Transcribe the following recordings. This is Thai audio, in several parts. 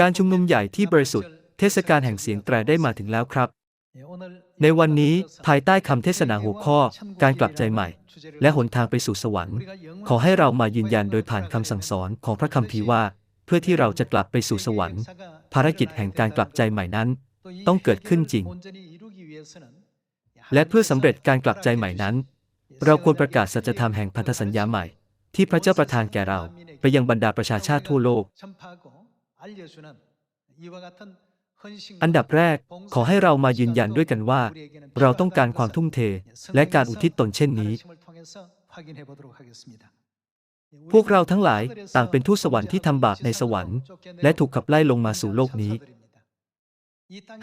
การชุมนุมใหญ่ที่บริสุทธิ์ เทศกาลแห่งเสียงแตรได้มาถึงแล้วครับ ในวันนี้ภายใต้คำเทศนาหัวข้อ การกลับใจใหม่ และหนทางไปสู่สวรรค์ ขอให้เรามายืนยันโดยผ่านคำสั่งสอนของพระคัมภีร์ว่า เพื่อที่เราจะกลับไปสู่สวรรค์ ภารกิจแห่งการกลับใจใหม่นั้น ต้องเกิดขึ้นจริง และเพื่อสำเร็จการกลับใจใหม่นั้น เราควรประกาศสัจธรรมแห่งพันธสัญญาใหม่ ที่พระเจ้าประทานแก่เราไปยังบรรดาประชาชาติทั่วโลก อันดับแรกขอให้เรามายืนยันด้วยกันว่า เราต้องการความทุ่มเท และการอุทิศตนเช่นนี้ พวกเราทั้งหลายต่างเป็นทูตสวรรค์ที่ทำบาปในสวรรค์ และถูกขับไล่ลงมาสู่โลกนี้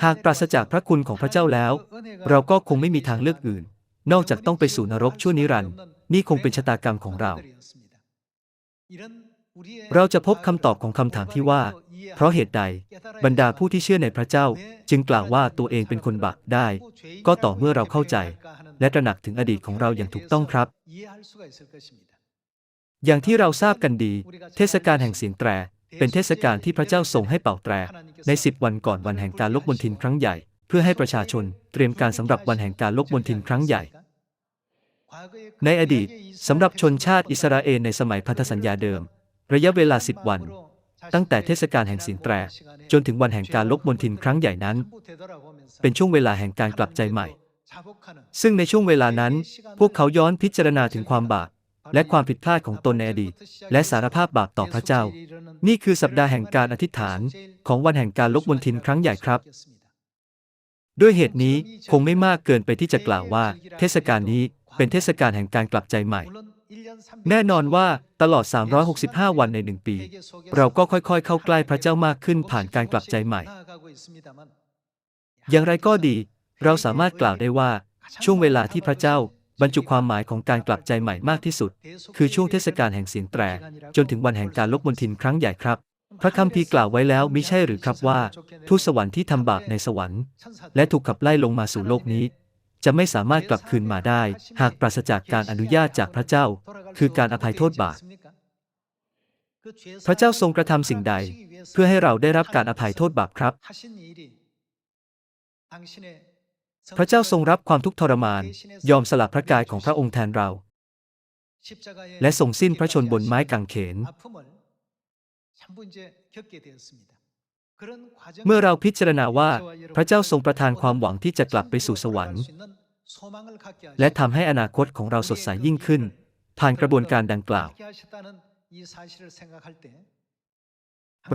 หากปราศจากพระคุณของพระเจ้าแล้ว เราก็คงไม่มีทางเลือกอื่น นอกจากต้องไปสู่นรกชั่วนิรันดร์นี่คงเป็นชะตากรรมของเรา เราจะพบคำตอบของคำถามที่ว่า เพราะเหตุใด บรรดาผู้ที่เชื่อในพระเจ้า จึงกล่าวว่าตัวเองเป็นคนบาปได้ ก็ต่อเมื่อเราเข้าใจ และตระหนักถึงอดีตของเราอย่างถูกต้องครับ อย่างที่เราทราบกันดี เทศกาลแห่งเสียงแตร เป็นเทศกาลที่พระเจ้าทรงให้เป่าแตร ในสิบวันก่อนวันแห่งการลบมนทินครั้งใหญ่ เพื่อให้ประชาชนเตรียมการสำหรับวันแห่งการลบมนทินครั้งใหญ่ในอดีตสำหรับชนชาติอิสราเอลในสมัยพันธสัญญาเดิม ระยะเวลาสิบวัน ตั้งแต่เทศกาลแห่งสียงแตรจนถึงวันแห่งการลบมนทินครั้งใหญ่นั้น เป็นช่วงเวลาแห่งการกลับใจใหม่ ซึ่งในช่วงเวลานั้น พวกเขาย้อนพิจารณาถึงความบาปและความผิดพลาดของตนในอดีต และสารภาพบาปต่อพระเจ้า นี่คือสัปดาห์แห่งการอธิษฐานของวันแห่งการลบมนทินครั้งใหญ่ครับ ด้วยเหตุนี้คงไม่มากเกินไปที่จะกล่าวว่า เทศกาลนี้เป็นเทศกาลแห่งการกลับใจใหม่ แน่นอนว่าตลอด 365 วันในหนึ่งปี เราก็ค่อยๆ เข้าใกล้พระเจ้ามากขึ้นผ่านการกลับใจใหม่ อย่างไรก็ดี เราสามารถกล่าวได้ว่า ช่วงเวลาที่พระเจ้าบรรจุความหมายของการกลับใจใหม่มากที่สุด คือช่วงเทศกาลแห่งเสียงแตร จนถึงวันแห่งการลบมนทินครั้งใหญ่ครับ พระคัมภีร์กล่าวไว้แล้วมิใช่หรือครับว่า ทูตสวรรค์ที่ทำบาปในสวรรค์ และถูกขับไล่ลงมาสู่โลกนี้ จะไม่สามารถกลับคืนมาได้ หากปราศจากการอนุญาตจากพระเจ้า คือการอภัยโทษบาปพระเจ้าทรงกระทำสิ่งใด เพื่อให้เราได้รับการอภัยโทษบาปครับ พระเจ้าทรงรับความทุกข์ทรมาน ยอมสละพระกายของพระองค์แทนเรา และทรงสิ้นพระชนบนไม้กางเขน เมื่อเราพิจารณาว่าพระเจ้าทรงประทานความหวังที่จะกลับไปสู่สวรรค์ และทำให้อนาคตของเราสดใสยิ่งขึ้น ผ่านกระบวนการดังกล่าว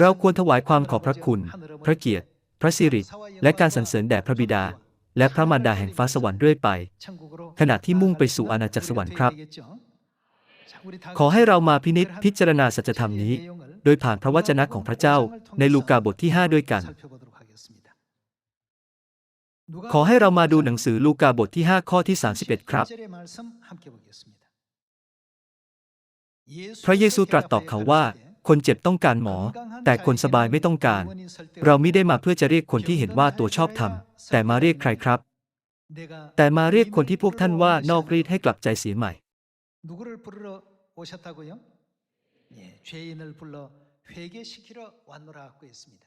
เราควรถวายความขอบพระคุณ พระเกียรติ พระสิริ และการสรรเสริญแด่พระบิดา และพระมารดาแห่งฟ้าสวรรค์เรื่อยไป ขณะที่มุ่งไปสู่อาณาจักรสวรรค์ครับ ขอให้เรามาพินิจพิจารณาสัจธรรมนี้ โดยผ่านพระวจนะของพระเจ้าในลูกาบทที่ 5 ด้วยกัน ขอให้เรามาดูหนังสือลูกาบทที่ 5 ข้อที่ 31 ครับ พระเยซูตรัสตอบเขาว่า คนเจ็บต้องการหมอ แต่คนสบายไม่ต้องการ เราไม่ได้มาเพื่อจะเรียกคนที่เห็นว่าตัวชอบธรรมแต่มาเรียกใครครับ แต่มาเรียกคนที่พวกท่านว่านอกรีดให้กลับใจเสียใหม่ 죄인을 불러 회개시키러 왔노라고 했습니다.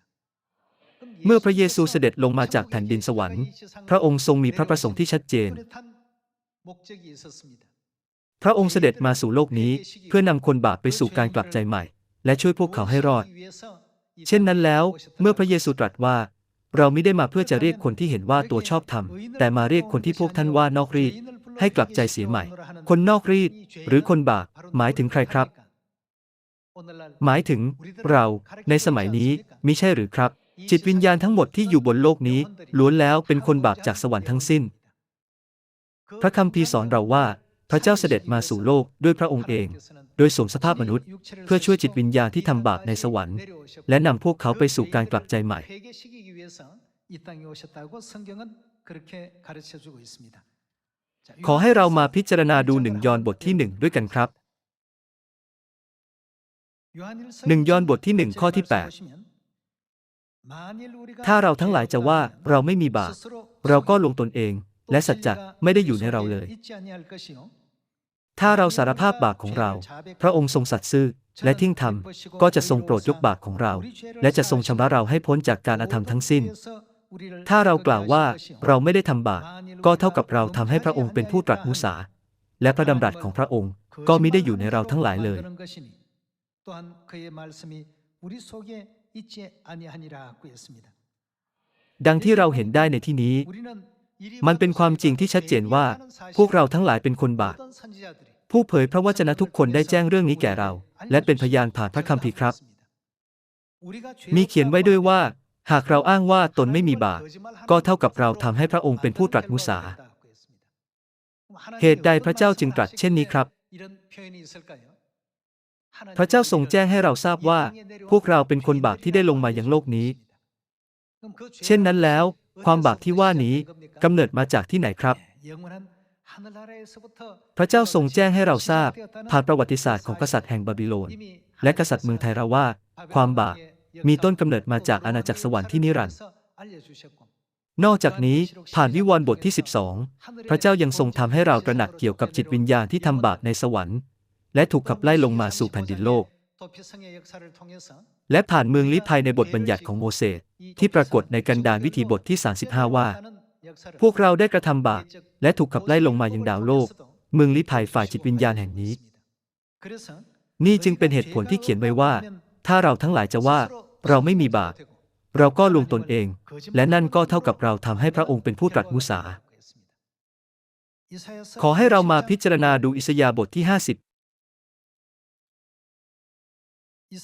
เมื่อพระเยซูเสด็จลงมาจากแผ่นดินสวรรค์ พระองค์ทรงมีพระประสงค์ที่ชัดเจน 뚜렷한 목적이 있었습니다. พระองค์เสด็จมาสู่โลกนี้ เพื่อนำคนบาปไปสู่การกลับใจใหม่ และช่วยพวกเขาให้รอด 구원시키기 위해서 이 เช่นนั้นแล้ว 오셨다고 เมื่อพระเยซูตรัสว่า เราไม่ได้มาเพื่อจะเรียกคนที่เห็นว่าตัวชอบธรรม แต่มาเรียกคนที่พวกท่านว่านอกรีด ให้กลับใจเสียใหม่ คนนอกรีด หรือคนบาปหมายถึงใครครับ หมายถึงเราในสมัยนี้มิใช่หรือครับ จิตวิญญาณทั้งหมดที่อยู่บนโลกนี้ ล้วนแล้วเป็นคนบาปจากสวรรค์ทั้งสิ้น พระคำพี่สอนเราว่า พระเจ้าเสด็จมาสู่โลกด้วยพระองค์เอง โดยสวมสภาพมนุษย์ เพื่อช่วยจิตวิญญาณที่ทำบาปในสวรรค์ และนำพวกเขาไปสู่การกลับใจใหม่ ขอให้เรามาพิจารณาดูหนึ่งยอนบทที่หนึ่งด้วยกันครับ หนึ่งยอห์นบทที่หนึ่งข้อที่ 8 ถ้าเราทั้งหลายจะว่าเราไม่มีบาปเราก็ลงตนเอง และสัจจะไม่ได้อยู่ในเราเลย ถ้าเราสารภาพบาปของเรา พระองค์ทรงสัตย์ซื่อและทิ้งธรรมก็จะทรงโปรดยกบาปของเรา และจะทรงชำระเราให้พ้นจากการอธรรมทั้งสิ้น ถ้าเรากล่าวว่าเราไม่ได้ทำบาปก็เท่ากับเราทำให้พระองค์เป็นผู้ตรัสมุสา และพระดำรัสของพระองค์ก็ไม่ได้อยู่ในเราทั้งหลายเลย 또한 그의 말씀이 우리 속에 있지 아니하니라 고 했습니다. ดังที่เราเห็นได้ในที่นี้ มันเป็นความจริงที่ชัดเจนว่า พวกเราทั้งหลายเป็นคนบาป ผู้เผยพระวจนะทุกคนได้แจ้งเรื่องนี้แก่เรา และเป็นพยานผ่านพระคัมภีร์ครับ มีเขียนไว้ด้วยว่า หากเราอ้างว่าตนไม่มีบาป ก็เท่ากับเราทำให้พระองค์เป็นผู้ตรัสมุสา เหตุใดพระเจ้าจึงตรัสเช่นนี้ครับ พระเจ้าทรงแจ้งให้เราทราบว่า พวกเราเป็นคนบาปที่ได้ลงมาอยังโลกนี้ เช่นนั้นแล้ว ความบาปที่ว่านี้กำเนิดมาจากที่ไหนครับ พระเจ้าทรงแจ้งให้เราทราบ ผ่านประวัติศาสตร์ของกษัตริย์แห่งบาบิโลน และกษัตริย์เมืองไทยเราว่า ความบาปมีต้นกำเนิดมาจากอาณาจักรสวรรค์ที่นิรันดร์นอกจากนี้ผ่านวิวรณ์บทที่ 12 พระเจ้ายังทรงทำให้เราตระหนักเกี่ยวกับจิตวิญญาณที่ทำบาปในสวรรค์ และถูกขับไล่ลงมาสู่แผ่นดินโลก และผ่านเมืองลิภัยในบทบัญญัติของโมเสสที่ปรากฏในกันดารวิถีบทที่ 35 ว่า พวกเราได้กระทำบาปและถูกขับไล่ลงมายังดาวโลก เมืองลิภัยฝ่ายจิตวิญญาณแห่งนี้ นี่จึงเป็นเหตุผลที่เขียนไว้ว่า ถ้าเราทั้งหลายจะว่าเราไม่มีบาปเราก็ลวงตนเอง และนั่นก็เท่ากับเราทำให้พระองค์เป็นผู้ตรัสมุสา ขอให้เรามาพิจารณาดูอิสยาบทที่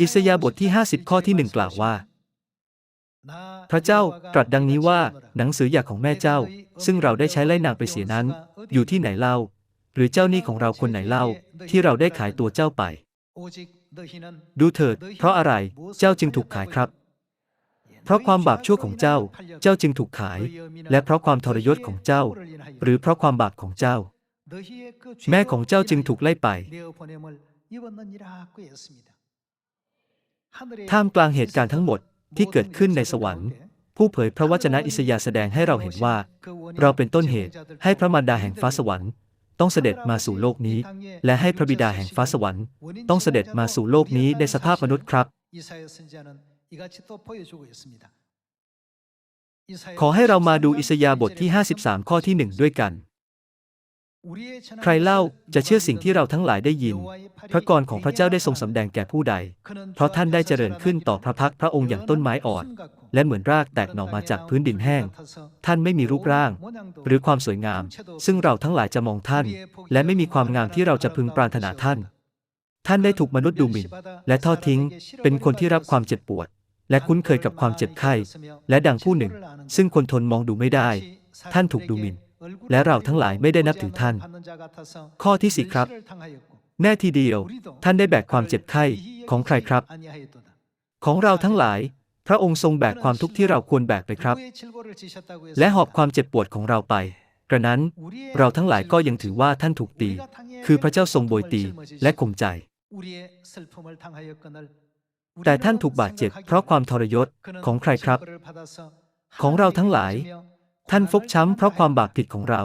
อิสยาบทที่ 50 ข้อที่หนึ่งกล่าวว่า พระเจ้าตรัสดังนี้ว่าหนังสืออยากของแม่เจ้า ซึ่งเราได้ใช้ไล่นางไปเสียนั้น อยู่ที่ไหนเล่า หรือเจ้าหนี้ของเราคนไหนเล่า ที่เราได้ขายตัวเจ้าไป ดูเถิด เพราะอะไรเจ้าจึงถูกขายครับ เพราะความบาปชั่วของเจ้า เจ้าจึงถูกขาย และเพราะความทรยศของเจ้า หรือเพราะความบาปของเจ้า แม่ของเจ้าจึงถูกไล่ไป ท่ามกลางเหตุการณ์ทั้งหมดที่เกิดขึ้นในสวรรค์ ผู้เผยพระวจนะอิสยาห์แสดงให้เราเห็นว่า เราเป็นต้นเหตุให้พระมารดาแห่งฟ้าสวรรค์ ต้องเสด็จมาสู่โลกนี้ และให้พระบิดาแห่งฟ้าสวรรค์ ต้องเสด็จมาสู่โลกนี้ในสภาพมนุษย์ครับ ขอให้เรามาดูอิสยาห์บทที่ 53 ข้อที่หนึ่งด้วยกัน ใครเล่าจะเชื่อสิ่งที่เราทั้งหลายได้ยิน พระกรของพระเจ้าได้ทรงสำแดงแก่ผู้ใด เพราะท่านได้เจริญขึ้นต่อพระพักพระองค์อย่างต้นไม้อ่อน และเหมือนรากแตกหน่อมาจากพื้นดินแห้ง ท่านไม่มีรูปร่าง หรือความสวยงาม ซึ่งเราทั้งหลายจะมองท่าน และไม่มีความงามที่เราจะพึงปรารถนาท่าน ท่านได้ถูกมนุษย์ดูหมิ่น และทอดทิ้ง เป็นคนที่รับความเจ็บปวด และคุ้นเคยกับความเจ็บไข้ และดังผู้หนึ่ง ซึ่งคนทนมองดูไม่ได้ ท่านถูกดูหมิ่น และเราทั้งหลายไม่ได้นับถือท่าน ข้อที่สี่ครับ แน่ทีเดียว ท่านได้แบกความเจ็บไข้ของใครครับ ของเราทั้งหลาย พระองค์ทรงแบกความทุกข์ที่เราควรแบกไปครับ และหอบความเจ็บปวดของเราไป กระนั้นเราทั้งหลายก็ยังถือว่าท่านถูกตี คือพระเจ้าทรงโบยตีและข่มใจแต่ท่านถูกบาดเจ็บเพราะความทรยศของใครครับ ของเราทั้งหลาย ท่านฟกช้ำเพราะความบาปผิดของเรา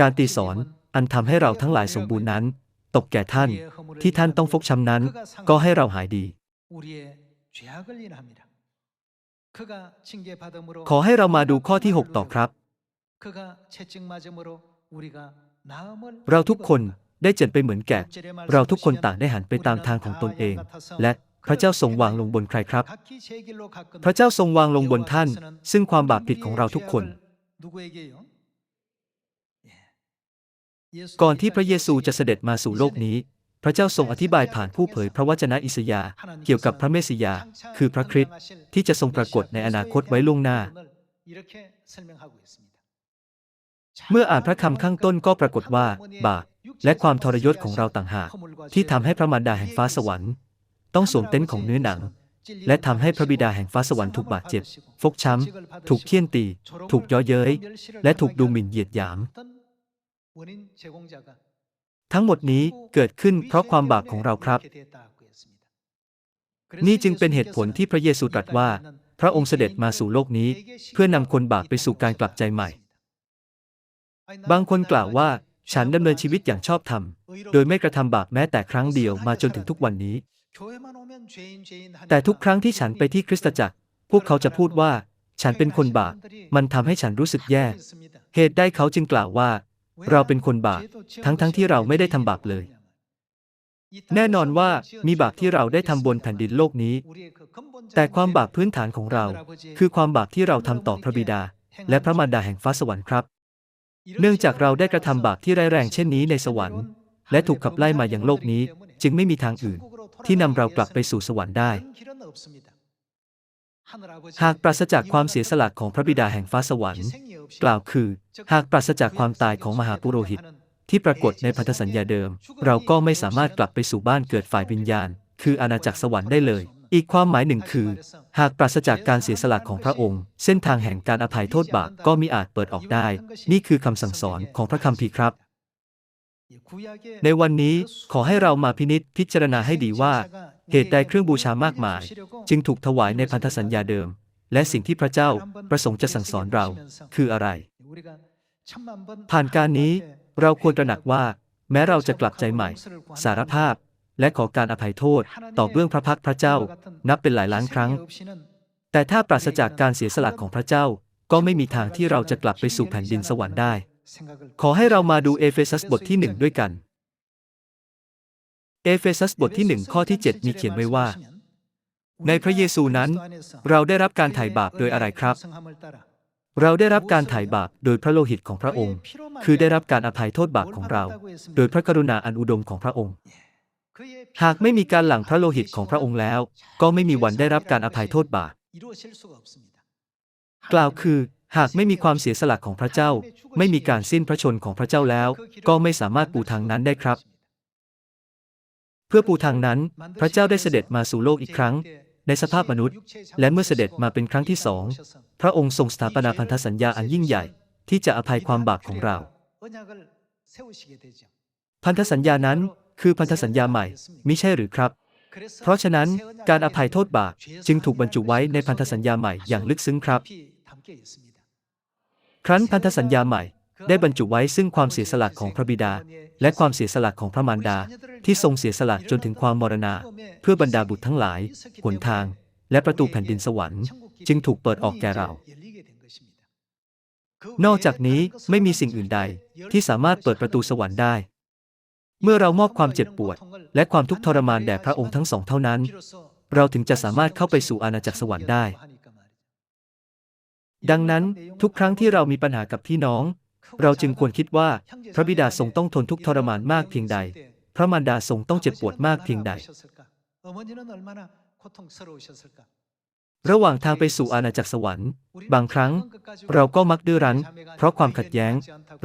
การตีสอนอันทำให้เราทั้งหลายสมบูรณ์นั้น ตกแก่ท่าน ที่ท่านต้องฟกช้ำนั้น ก็ให้เราหายดี ขอให้เรามาดูข้อที่ 6 ต่อครับ เราทุกคนได้เจ็บไปเหมือนแกะ เราทุกคนต่างได้หันไปตามทางของตนเอง และพระเจ้าทรงวางลงบนใครครับ พระเจ้าทรงวางลงบนท่าน ซึ่งความบาปผิดของเราทุกคน ก่อนที่พระเยซูจะเสด็จมาสู่โลกนี้ พระเจ้าทรงอธิบายผ่านผู้เผยพระวจนะอิสยาห์เกี่ยวกับพระเมสสิยาคือพระคริสต์ที่จะทรงปรากฏในอนาคตไว้ล่วงหน้า เมื่ออ่านพระคำข้างต้นก็ปรากฏว่า บาปและความทรยศของเราต่างหาก ที่ทำให้พระมารดาแห่งฟ้าสวรรค์ ต้องสวมเต็นท์ของเนื้อหนัง และทำให้พระบิดาแห่งฟ้าสวรรค์ถูกบาดเจ็บ ฟกช้ำ ถูกเคี่ยนตี ถูกย่อเย้ย และถูกดูหมิ่นเหยียดหยาม ทั้งหมดนี้เกิดขึ้นเพราะความบาปของเราครับ นี่จึงเป็นเหตุผลที่พระเยซูตรัสว่า พระองค์เสด็จมาสู่โลกนี้ เพื่อนำคนบาปไปสู่การกลับใจใหม่ บางคนกล่าวว่าฉันดำเนินชีวิตอย่างชอบธรรม โดยไม่กระทำบาปแม้แต่ครั้งเดียวมาจนถึงทุกวันนี้ แต่ทุกครั้งที่ฉันไปที่คริสตจักร พวกเขาจะพูดว่า ฉันเป็นคนบาป มันทำให้ฉันรู้สึกแย่ เหตุใดเขาจึงกล่าวว่า เราเป็นคนบาป ทั้งๆทที่เราไม่ได้ทำบาปเลย แน่นอนว่ามีบาปที่เราได้ทำบนแผ่นดินโลกนี้ แต่ความบาปพื้นฐานของเรา คือความบาปที่เราทำต่อพระบิดา และพระมารดาแห่งฟ้าสวรรค์ครับ เนื่องจากเราได้กระทำบาปที่ร้ายแรงเช่นนี้ในสวรรค์ และถูกขับไล่มาอยังโลกนี้ จึงไม่มีทางอื่น ที่นำเรากลับไปสู่สวรรค์ได้ หากปราศจากความเสียสละของพระบิดาแห่งฟ้าสวรรค์ กล่าวคือ หากปราศจากความตายของมหาปุโรหิต ที่ปรากฏในพันธสัญญาเดิม เราก็ไม่สามารถกลับไปสู่บ้านเกิดฝ่ายวิญญาณ คืออาณาจักรสวรรค์ได้เลย อีกความหมายหนึ่งคือ หากปราศจากการเสียสละของพระองค์ เส้นทางแห่งการอภัยโทษบาปก็มิอาจเปิดออกได้ นี่คือคำสั่งสอนของพระคัมภีร์ครับ ในวันนี้ขอให้เรามาพินิจพิจารณาให้ดีว่า เหตุใดเครื่องบูชามากมาย จึงถูกถวายในพันธสัญญาเดิม และสิ่งที่พระเจ้าประสงค์จะสั่งสอนเรา คืออะไร ผ่านการนี้เราควรตระหนักว่า แม้เราจะกลับใจใหม่ สารภาพ และขอการอภัยโทษ ต่อเบื้องพระพักตร์พระเจ้า นับเป็นหลายล้านครั้ง แต่ถ้าปราศจากการเสียสละของพระเจ้าก็ไม่มีทางที่เราจะกลับไปสู่แผ่นดินสวรรค์ได้ ขอให้เรามาดูเอเฟซัสบทที่หนึ่งด้วยกัน เอเฟซัสบทที่หนึ่งข้อที่ 7 มีเขียนไว้ว่า ในพระเยซูนั้น เราได้รับการไถ่บาปโดยอะไรครับ เราได้รับการไถ่บาปโดยพระโลหิตของพระองค์ คือได้รับการอภัยโทษบาปของเรา โดยพระกรุณาอันอุดมของพระองค์ หากไม่มีการหลั่งพระโลหิตของพระองค์แล้ว ก็ไม่มีวันได้รับการอภัยโทษบาป กล่าวคือ หากไม่มีความเสียสละของพระเจ้า ไม่มีการสิ้นพระชนของพระเจ้าแล้ว ก็ไม่สามารถปูทางนั้นได้ครับ เพื่อปูทางนั้น พระเจ้าได้เสด็จมาสู่โลกอีกครั้ง ในสภาพมนุษย์ และเมื่อเสด็จมาเป็นครั้งที่สองพระองค์ทรงสถาปนาพันธสัญญาอันยิ่งใหญ่ ที่จะอภัยความบาปของเรา พันธสัญญานั้นคือพันธสัญญาใหม่มิใช่หรือครับ เพราะฉะนั้นการอภัยโทษบาปจึงถูกบรรจุไว้ในพันธสัญญาใหม่อย่างลึกซึ้งครับ ครั้นพันธสัญญาใหม่ได้บรรจุไว้ซึ่งความเสียสละของพระบิดา และความเสียสละของพระมารดา ที่ทรงเสียสละจนถึงความมรณา เพื่อบรรดาบุตรทั้งหลายหนทาง และประตูแผ่นดินสวรรค์จึงถูกเปิดออกแก่เรา นอกจากนี้ไม่มีสิ่งอื่นใดที่สามารถเปิดประตูสวรรค์ได้ เมื่อเรามอบความเจ็บปวด และความทุกข์ทรมานแด่พระองค์ทั้งสองเท่านั้น เราถึงจะสามารถเข้าไปสู่อาณาจักรสวรรค์ได้ ดังนั้นทุกครั้งที่เรามีปัญหากับพี่น้อง เราจึงควรคิดว่าพระบิดาทรงต้องทนทุกทรมานมากเพียงใด พระมารดาทรงต้องเจ็บปวดมากเพียงใด ระหว่างทางไปสู่อาณาจักรสวรรค์ บางครั้ง เราก็มักดื้อรั้น เพราะความขัดแย้ง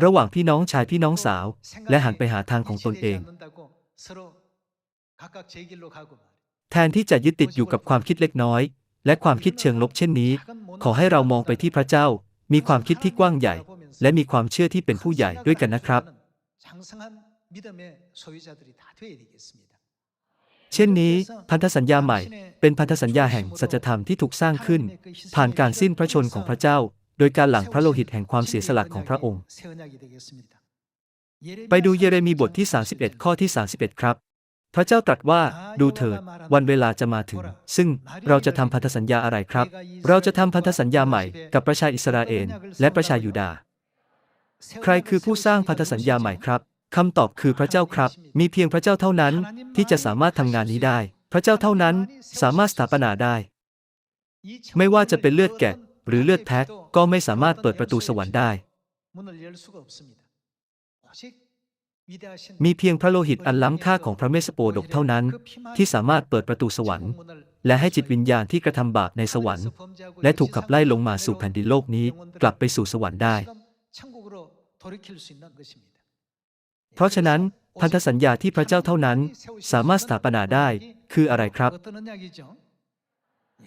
ระหว่างพี่น้องชายพี่น้องสาว และหันไปหาทางของตนเอง แทนที่จะยึดติดอยู่กับความคิดเล็กน้อย และความคิดเชิงลบเช่นนี้ ขอให้เรามองไปที่พระเจ้า มีความคิดที่กว้างใหญ่ และมีความเชื่อที่เป็นผู้ใหญ่ด้วยกันนะครับ เช่นนี้ พันธสัญญาใหม่ เป็นพันธสัญญาแห่งสัจธรรมที่ถูกสร้างขึ้น ผ่านการสิ้นพระชนของพระเจ้า โดยการหลั่งพระโลหิตแห่งความเสียสละของพระองค์ ไปดูเยเรมีบทที่ 31 ข้อที่ 31 ครับ พระเจ้าตรัสว่าดูเถิด วันเวลาจะมาถึง ซึ่งเราจะทำพันธสัญญาอะไรครับ เราจะทำพันธสัญญาใหม่กับประชาอิสราเอลและประชายูดาห์ใครคือผู้สร้างพันธสัญญาใหม่ครับคำตอบคือพระเจ้าครับ มีเพียงพระเจ้าเท่านั้นที่จะสามารถทำงานนี้ได้ พระเจ้าเท่านั้นสามารถสถาปนาได้ ไม่ว่าจะเป็นเลือดแกะ หรือเลือดแพะก็ไม่สามารถเปิดประตูสวรรค์ได้ มีเพียงพระโลหิตอันล้ำค่าของพระเมสสโปดกเท่านั้น ที่สามารถเปิดประตูสวรรค์ และให้จิตวิญญาณที่กระทำบาปในสวรรค์ และถูกขับไล่ลงมาสู่แผ่นดินโลกนี้ กลับไปสู่สวรรค์ได้ เพราะฉะนั้นพันธสัญญาที่พระเจ้าเท่านั้น สามารถสถาปนาได้คืออะไรครับ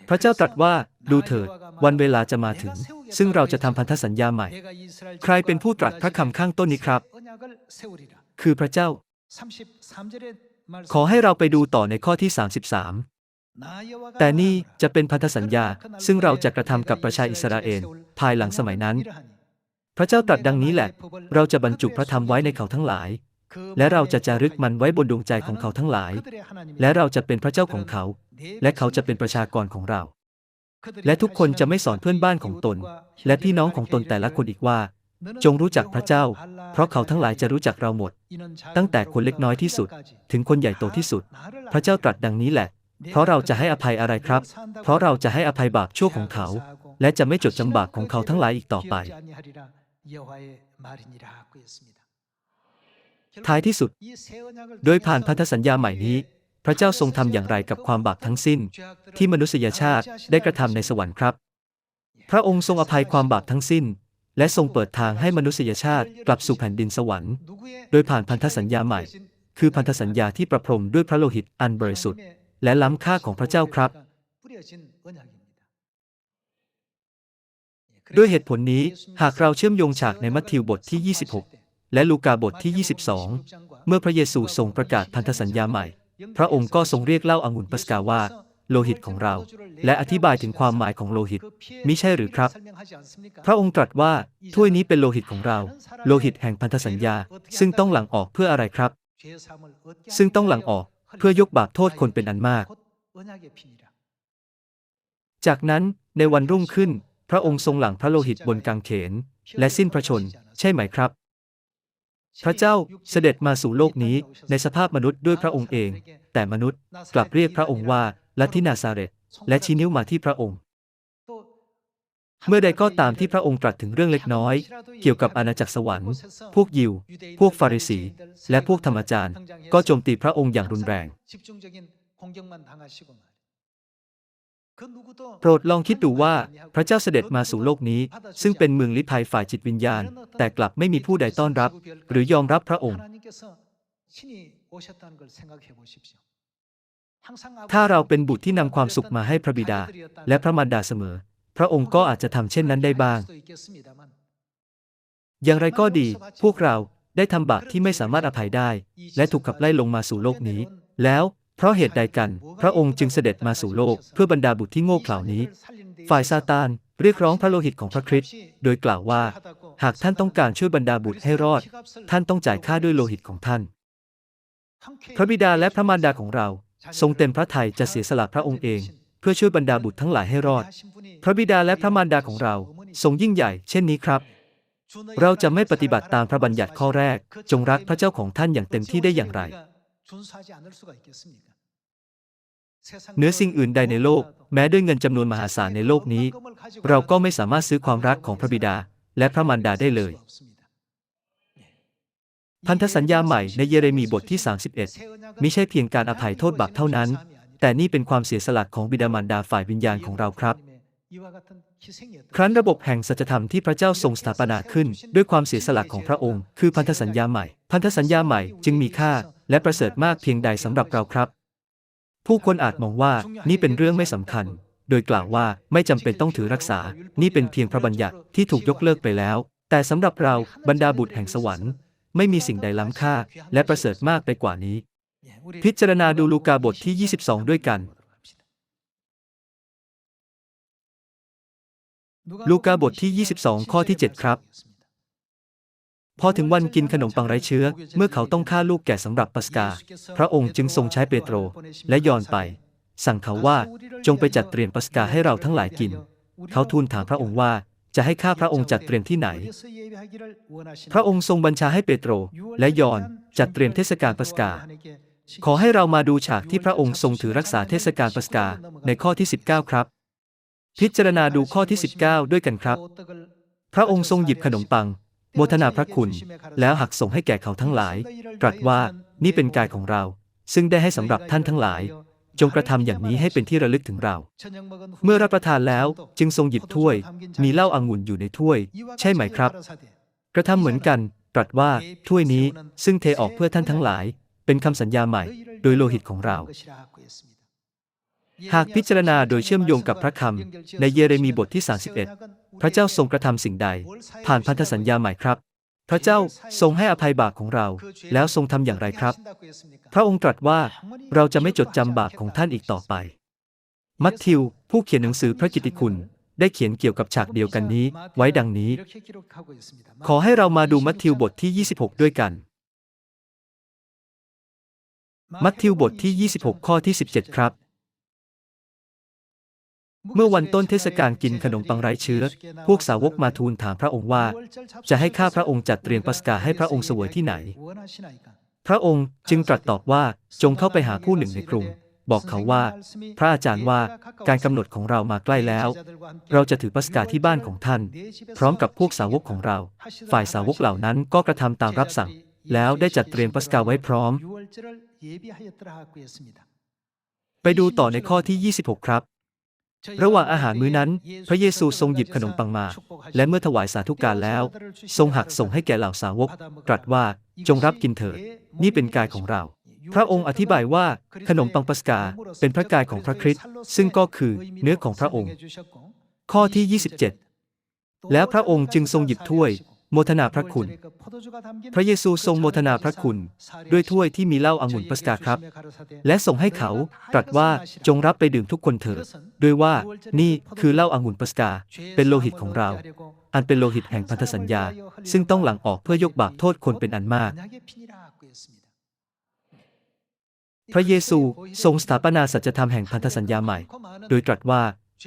พระเจ้าตรัสว่าดูเถิด วันเวลาจะมาถึง ซึ่งเราจะทำพันธสัญญาใหม่ ใครเป็นผู้ตรัสพระคำข้างต้นนี้ครับ คือพระเจ้า ขอให้เราไปดูต่อในข้อที่ 33 แต่นี่จะเป็นพันธสัญญา ซึ่งเราจะกระทำกับประชาอิสราเอลภายหลังสมัยนั้น พระเจ้าตรัสดังนี้แหละ เราจะบรรจุพระธรรมไว้ในเขาทั้งหลาย และเราจะจารึกมันไว้บนดวงใจของเขาทั้งหลาย และเราจะเป็นพระเจ้าของเขา และเขาจะเป็นประชากรของเรา และทุกคนจะไม่สอนเพื่อนบ้านของตน และพี่น้องของตนแต่ละคนอีกว่า จงรู้จักพระเจ้า เพราะเขาทั้งหลายจะรู้จักเราหมด ตั้งแต่คนเล็กน้อยที่สุด ถึงคนใหญ่โตที่สุด พระเจ้าตรัสดังนี้แหละ เพราะเราจะให้อภัยอะไรครับ เพราะเราจะให้อภัยบาปชั่วของเขา และจะไม่จดจำบาปของเขาทั้งหลายอีกต่อไป ท้ายที่สุด โดยผ่านพันธสัญญาใหม่นี้ พระเจ้าทรงทำอย่างไรกับความบาปทั้งสิ้น ที่มนุษยชาติได้กระทำในสวรรค์ครับ พระองค์ทรงอภัยความบาปทั้งสิ้น และทรงเปิดทางให้มนุษยชาติกลับสู่แผ่นดินสวรรค์ โดยผ่านพันธสัญญาใหม่ คือพันธสัญญาที่ประพรมด้วยพระโลหิตอันบริสุทธิ์ และล้ำค่าของพระเจ้าครับ ด้วยเหตุผลนี้หากเราเชื่อมโยงฉากในมัทธิวบทที่ 26 และลูกาบทที่ 22 เมื่อพระเยซูทรงประกาศพันธสัญญาใหม่ พระองค์ก็ทรงเรียกเล่าองุ่นปัสกาว่า โลหิตของเรา และอธิบายถึงความหมายของโลหิตมิใช่หรือครับ พระองค์ตรัสว่าถ้วยนี้เป็นโลหิตของเรา โลหิตแห่งพันธสัญญา ซึ่งต้องหลั่งออกเพื่ออะไรครับ ซึ่งต้องหลั่งออกเพื่อยกบาปโทษคนเป็นอันมาก จากนั้นในวันรุ่งขึ้น พระองค์ทรงหลั่งพระโลหิตบนกางเขน และสิ้นพระชน ใช่ไหมครับ พระเจ้าเสด็จมาสู่โลกนี้ในสภาพมนุษย์ด้วยพระองค์เอง แต่มนุษย์กลับเรียกพระองค์ว่า แลัทธินาซาเรตและชี้นิ้วมาที่พระองค์ เมื่อใดก็ตามที่พระองค์ตรัสถึงเรื่องเล็กน้อย เกี่ยวกับอาณาจักรสวรรค์ พวกยิว พวกฟาริสี และพวกธรรมจารย์ ก็โจมตีพระองค์อย่างรุนแรง โปรดลองคิดดูว่าพระเจ้าเสด็จมาสู่โลกนี้ ซึ่งเป็นเมืองลิภัยฝ่ายจิตวิญญาณ แต่กลับไม่มีผู้ใดต้อนรับ หรือยอมรับพระองค์ ถ้าเราเป็นบุตรที่นำความสุขมาให้พระบิดา และพระมารดาเสมอ พระองค์ก็อาจจะทำเช่นนั้นได้บ้าง อย่างไรก็ดี พวกเราได้ทำบาปที่ไม่สามารถอภัยได้ และถูกขับไล่ลงมาสู่โลกนี้ แล้วเพราะเหตุใดกัน พระองค์จึงเสด็จมาสู่โลกเพื่อบรรดาบุตรที่โง่เขลานี้ ฝ่ายซาตานเรียกร้องพระโลหิตของพระคริสต์โดยกล่าวว่า หากท่านต้องการช่วยบรรดาบุตรให้รอด ท่านต้องจ่ายค่าด้วยโลหิตของท่าน พระบิดาและพระมารดาของเรา ทรงเต็มพระทัยจะเสียสละพระองค์เอง เพื่อช่วยบรรดาบุตรทั้งหลายให้รอด พระบิดาและพระมารดาของเราทรงยิ่งใหญ่ เช่นนี้ครับ เราจะไม่ปฏิบัติตามพระบัญญัติข้อแรก จงรักพระเจ้าของท่านอย่างเต็มที่ได้อย่างไรเหนือสิ่งอื่นใดในโลก แม้ด้วยเงินจำนวนมหาศาลในโลกนี้ เราก็ไม่สามารถซื้อความรักของพระบิดาและพระมารดาได้เลย พันธสัญญาใหม่ในเยเรมีบทที่ 31มิใช่เพียงการอภัยโทษบาปเท่านั้น แต่นี่เป็นความเสียสละของบิดามารดาฝ่ายวิญญาณของเราครับ ครั้นระบบแห่งสัจธรรมที่พระเจ้าทรงสถาปนาขึ้น ด้วยความเสียสละของพระองค์ คือพันธสัญญาใหม่ พันธสัญญาใหม่จึงมีค่า และประเสริฐมากเพียงใดสำหรับเราครับ ผู้คนอาจมองว่านี่เป็นเรื่องไม่สำคัญ โดยกล่าวว่าไม่จำเป็นต้องถือรักษา นี่เป็นเพียงพระบัญญัติที่ถูกยกเลิกไปแล้ว แต่สำหรับเราบรรดาบุตรแห่งสวรรค์ ไม่มีสิ่งใดล้ำค่า และประเสริฐมากไปกว่านี้ พิจารณาดูลูกาบทที่ 22 ด้วยกัน ลูกาบทที่ 22 ข้อที่ 7 ครับ พอถึงวันกินขนมปังไร้เชื้อ เมื่อเขาต้องฆ่าลูกแกะสำหรับปัสกา พระองค์จึงทรงใช้เปโตร และยอนไป สั่งเขาว่าจงไปจัดเตรียมปัสกาให้เราทั้งหลายกิน เขาทูลถามพระองค์ว่า จะให้ข้าพระองค์จัดเตรียมที่ไหน พระองค์ทรงบัญชาให้เปโตร และยอนจัดเตรียมเทศกาลปัสกา ขอให้เรามาดูฉากที่พระองค์ทรงถือรักษาเทศกาลปัสกาในข้อที่ 19 ครับ พิจารณาดูข้อที่ 19 ด้วยกันครับ พระองค์ทรงหยิบขนมปังโมทนาพระคุณ แล้วหักส่งให้แก่เขาทั้งหลาย ตรัสว่านี่เป็นกายของเรา ซึ่งได้ให้สำหรับท่านทั้งหลาย จงกระทำอย่างนี้ให้เป็นที่ระลึกถึงเรา เมื่อรับประทานแล้วจึงทรงหยิบถ้วย มีเหล้าอางุ่นอยู่ในถ้วย ใช่ไหมครับ กระทำเหมือนกันตรัสว่าถ้วยนี้ซึ่งเทออกเพื่อท่านทั้งหลาย เป็นคำสัญญาใหม่ โดยโลหิตของเรา หากพิจารณาโดยเชื่อมโยงกับพระคำในเยเรมีบทที่ 31 พระเจ้าทรงกระทำสิ่งใด ผ่านพันธสัญญาใหม่ครับ พระเจ้าทรงให้อภัยบาปของเรา แล้วทรงทำอย่างไรครับ พระองค์ตรัสว่าเราจะไม่จดจำบาปของท่านอีกต่อไป มัทธิว ผู้เขียนหนังสือพระกิตติคุณได้เขียนเกี่ยวกับฉากเดียวกันนี้ไว้ดังนี้ ขอให้เรามาดูมัทธิวบทที่ 26 ด้วยกัน มัทธิวบทที่ 26 ข้อที่ 17 ครับ เมื่อวันต้นเทศกาลกินขนมปังไร้เชื้อ พวกสาวกมาทูลถามพระองค์ว่า จะให้ข้าพระองค์จัดเตรียมปัสกาให้พระองค์เสวยที่ไหน พระองค์จึงตรัสตอบว่าจงเข้าไปหาผู้หนึ่งในกรุง บอกเขาว่า พระอาจารย์ว่าการกำหนดของเรามาใกล้แล้ว เราจะถือปัสกาที่บ้านของท่าน พร้อมกับพวกสาวกของเรา ฝ่ายสาวกเหล่านั้นก็กระทำตามรับสั่ง แล้วได้จัดเตรียมปัสกาไว้พร้อม ไปดูต่อในข้อที่ 26 ครับ ระหว่างอาหารมื้อนั้น พระเยซูทรงหยิบขนมปังมา และเมื่อถวายสาธุการแล้ว ทรงหักส่งให้แก่เหล่าสาวก ตรัสว่าจงรับกินเถิดนี่เป็นกายของเรา พระองค์อธิบายว่าขนมปังปัสกาเป็นพระกายของพระคริสต์ซึ่งก็คือเนื้อของพระองค์ ข้อที่ 27 แล้วพระองค์จึงทรงหยิบถ้วย โมทนาพระคุณ พระเยซูทรงโมทนาพระคุณ ด้วยถ้วยที่มีเหล้าองุ่นปัสกาครับ และส่งให้เขาตรัสว่าจงรับไปดื่มทุกคนเถิดด้วยว่านี่คือเหล้าองุ่นปัสกาเป็นโลหิตของเรา อันเป็นโลหิตแห่งพันธสัญญา ซึ่งต้องหลั่งออกเพื่อยกบาปโทษคนเป็นอันมาก พระเยซูทรงสถาปนาสัจธรรมแห่งพันธสัญญาใหม่ โดยตรัสว่า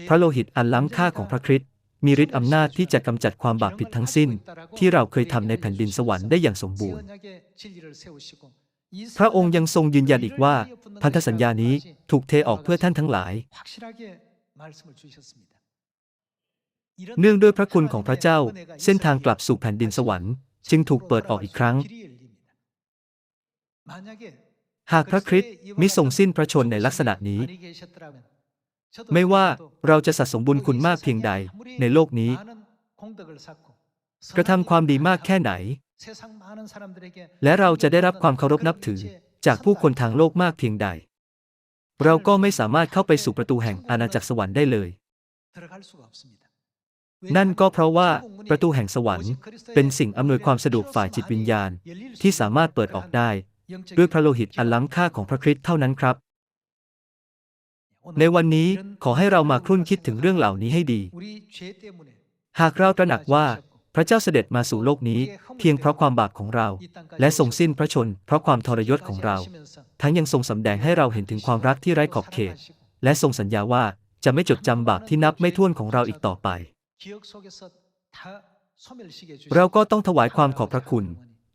พระโลหิตอันล้ำค่าของพระคริสต์ มีฤทธิ์อำนาจที่จะกำจัดความบาปผิดทั้งสิ้น ที่เราเคยทำในแผ่นดินสวรรค์ได้อย่างสมบูรณ์ พระองค์ยังทรงยืนยันอีกว่า พันธสัญญานี้ถูกเทออกเพื่อท่านทั้งหลาย เนื่องด้วยพระคุณของพระเจ้า เส้นทางกลับสู่แผ่นดินสวรรค์ จึงถูกเปิดออกอีกครั้ง หากพระคริสต์มิทรงสิ้นพระชนในลักษณะนี้ ไม่ว่าเราจะสะสมบุญคุณมากเพียงใดในโลกนี้ กระทำความดีมากแค่ไหน และเราจะได้รับความเคารพนับถือจากผู้คนทางโลกมากเพียงใด เราก็ไม่สามารถเข้าไปสู่ประตูแห่งอาณาจักรสวรรค์ได้เลย นั่นก็เพราะว่าประตูแห่งสวรรค์ เป็นสิ่งอำนวยความสะดวกฝ่ายจิตวิญญาณ ที่สามารถเปิดออกได้ ด้วยพระโลหิตอันล้ำค่าของพระคริสต์เท่านั้นครับ ในวันนี้ขอให้เรามาครุ่นคิดถึงเรื่องเหล่านี้ให้ดี หากเราตระหนักว่าพระเจ้าเสด็จมาสู่โลกนี้ เพียงเพราะความบาปของเรา และทรงสิ้นพระชน เพราะความทรยศของเรา ทั้งยังทรงสำแดงให้เราเห็นถึงความรักที่ไร้ขอบเขต และทรงสัญญาว่าจะไม่จดจำบาปที่นับไม่ถ้วนของเราอีกต่อไป เราก็ต้องถวายความขอบพระคุณ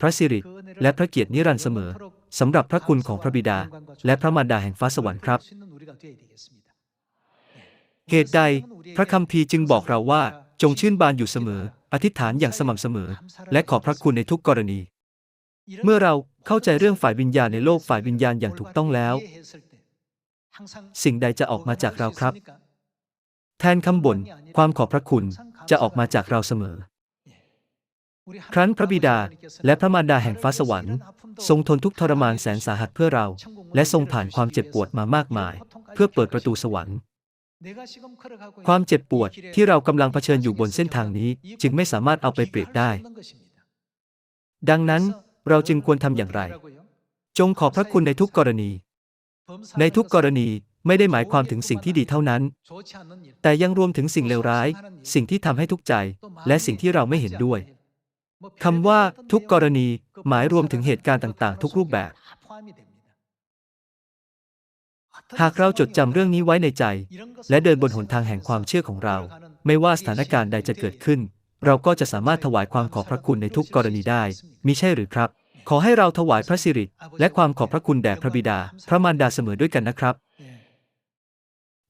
พระสิริและพระเกียรตินิรันดร์เสมอสำหรับพระคุณของพระบิดา และพระมารดาแห่งฟ้าสวรรค์ครับ เหตุใดพระคัมภีร์จึงบอกเราว่า จงชื่นบานอยู่เสมอ อธิษฐานอย่างสม่ำเสมอ และขอบพระคุณในทุกกรณี เมื่อเราเข้าใจเรื่องฝ่ายวิญญาณในโลกฝ่ายวิญญาณอย่างถูกต้องแล้ว สิ่งใดจะออกมาจากเราครับ แทนคำบ่นความขอบพระคุณจะออกมาจากเราเสมอ ครั้นพระบิดาและพระมารดาแห่งฟ้าสวรรค์ ทรงทนทุกข์ทรมานแสนสาหัสเพื่อเรา และทรงผ่านความเจ็บปวดมามากมาย เพื่อเปิดประตูสวรรค์ ความเจ็บปวดที่เรากำลังเผชิญอยู่บนเส้นทางนี้จึงไม่สามารถเอาไปเปรียบได้ ดังนั้นเราจึงควรทำอย่างไร จงขอบพระคุณในทุกกรณี ในทุกกรณีไม่ได้หมายความถึงสิ่งที่ดีเท่านั้น แต่ยังรวมถึงสิ่งเลวร้าย สิ่งที่ทำให้ทุกข์ใจ และสิ่งที่เราไม่เห็นด้วยคำว่า ทุกกรณี หมายรวมถึงเหตุการณ์ต่าง ๆ ทุกรูปแบบ หากเราจดจำเรื่องนี้ไว้ในใจ และเดินบนหนทางแห่งความเชื่อของเรา ไม่ว่าสถานการณ์ใดจะเกิดขึ้น เราก็จะสามารถถวายความขอบพระคุณในทุกกรณีได้มิใช่หรือครับ ขอให้เราถวายพระสิริและความขอบพระคุณแด่พระบิดา พระมารดาเสมอด้วยกันนะครับ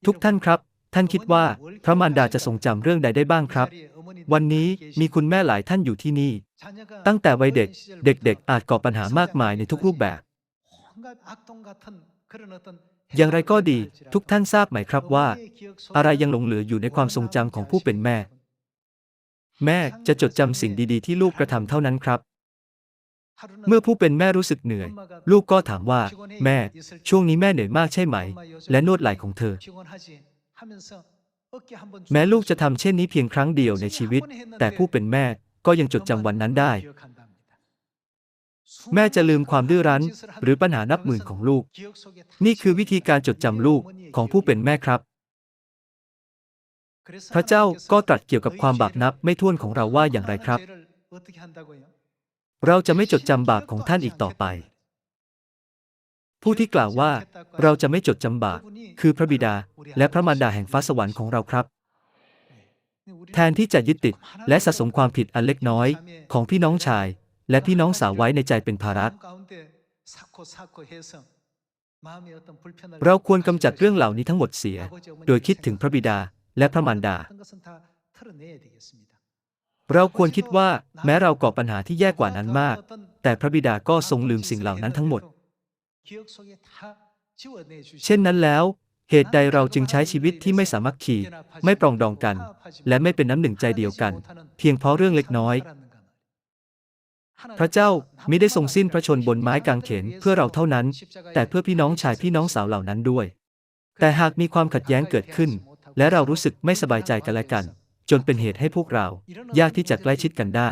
ทุกท่านครับ ท่านคิดว่าพระมารดาจะทรงจำเรื่องใดได้บ้างครับ วันนี้มีคุณแม่หลายท่านอยู่ที่นี่ ตั้งแต่วัยเด็ก เด็กๆอาจก่อปัญหามากมายในทุกรูปแบบ อย่างไรก็ดี ทุกท่านทราบไหมครับว่า อะไรยังหลงเหลืออยู่ในความทรงจำของผู้เป็นแม่ แม่จะจดจำสิ่งดีๆ ที่ลูกกระทำเท่านั้นครับ เมื่อผู้เป็นแม่รู้สึกเหนื่อย ลูกก็ถามว่า แม่ ช่วงนี้แม่เหนื่อยมากใช่ไหม และนวดไหล่ของเธอ แม้ลูกจะทำเช่นนี้เพียงครั้งเดียวในชีวิต แต่ผู้เป็นแม่ก็ยังจดจำวันนั้นได้ แม่จะลืมความดื้อรั้น หรือปัญหานับหมื่นของลูก นี่คือวิธีการจดจำลูกของผู้เป็นแม่ครับ พระเจ้าก็ตรัสเกี่ยวกับความบาปนับไม่ถ้วนของเราว่าอย่างไรครับ เราจะไม่จดจำบาปของท่านอีกต่อไป ผู้ที่กล่าวว่า เราจะไม่จดจำบาปคือพระบิดาและพระมารดาแห่งฟ้าสวรรค์ของเราครับแทนที่จะยึดติดและสะสมความผิดอันเล็กน้อยของพี่น้องชาย และพี่น้องสาวไว้ในใจเป็นภาระเราควรกำจัดเรื่องเหล่านี้ทั้งหมดเสีย โดยคิดถึงพระบิดาและพระมารดา เราควรคิดว่าแม้เราก่อปัญหาที่แย่กว่านั้นมาก แต่พระบิดาก็ทรงลืมสิ่งเหล่านั้นทั้งหมด เช่นนั้นแล้ว เหตุใดเราจึงใช้ชีวิตที่ไม่สามัคคี ไม่ปรองดองกัน และไม่เป็นน้ำหนึ่งใจเดียวกัน เพียงเพราะเรื่องเล็กน้อย พระเจ้ามิได้ทรงสิ้นพระชนบนไม้กางเขนเพื่อเราเท่านั้น แต่เพื่อพี่น้องชายพี่น้องสาวเหล่านั้นด้วย แต่หากมีความขัดแย้งเกิดขึ้น และเรารู้สึกไม่สบายใจกันและกัน จนเป็นเหตุให้พวกเรา ยากที่จะใกล้ชิดกันได้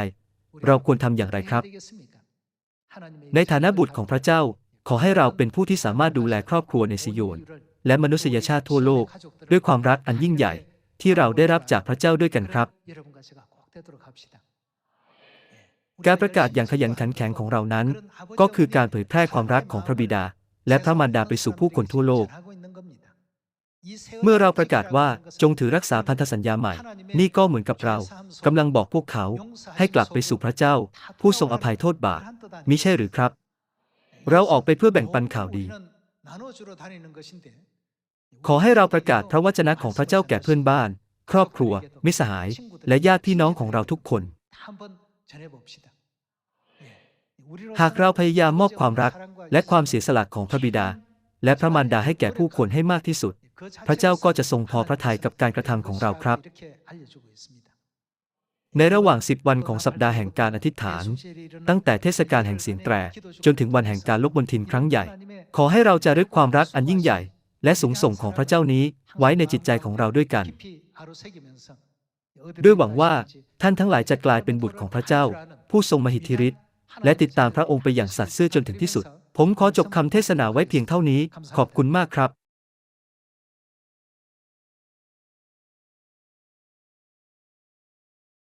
เราควรทำอย่างไรครับ ในฐานะบุตรของพระเจ้าขอให้เราเป็นผู้ที่สามารถดูแลครอบครัวในซิโยนและมนุษยชาติทั่วโลก ด้วยความรักอันยิ่งใหญ่ ที่เราได้รับจากพระเจ้าด้วยกันครับ การประกาศอย่างขยันขันแข็งของเรานั้น ก็คือการเผยแพร่ความรักของพระบิดา และพระมารดาไปสู่ผู้คนทั่วโลก เมื่อเราประกาศว่าจงถือรักษาพันธสัญญาใหม่ นี่ก็เหมือนกับเรากำลังบอกพวกเขาให้กลับไปสู่พระเจ้า ผู้ทรงอภัยโทษบาปมิใช่หรือครับ เราออกไปเพื่อแบ่งปันข่าวดี ขอให้เราประกาศพระวจนะของพระเจ้าแก่เพื่อนบ้าน ครอบครัว มิสหาย และญาติพี่น้องของเราทุกคน หากเราพยายามมอบความรัก และความเสียสละของพระบิดา และพระมารดาให้แก่ผู้คนให้มากที่สุด พระเจ้าก็จะทรงพอพระทัยกับการกระทำของเราครับ ในระหว่างสิบวันของสัปดาห์แห่งการอธิษฐาน ตั้งแต่เทศกาลแห่งเสียงแตร จนถึงวันแห่งการลบมนทินครั้งใหญ่ ขอให้เราจะรึกความรักอันยิ่งใหญ่ และสูงส่งของพระเจ้านี้ไว้ในจิตใจของเราด้วยกัน ด้วยหวังว่าท่านทั้งหลายจะกลายเป็นบุตรของพระเจ้า ผู้ทรงมหิทธิฤทธิ์และติดตามพระองค์ไปอย่างสัตย์ซื่อจนถึงที่สุด ผมขอจบคำเทศนาไว้เพียงเท่านี้ ขอบคุณมากครับ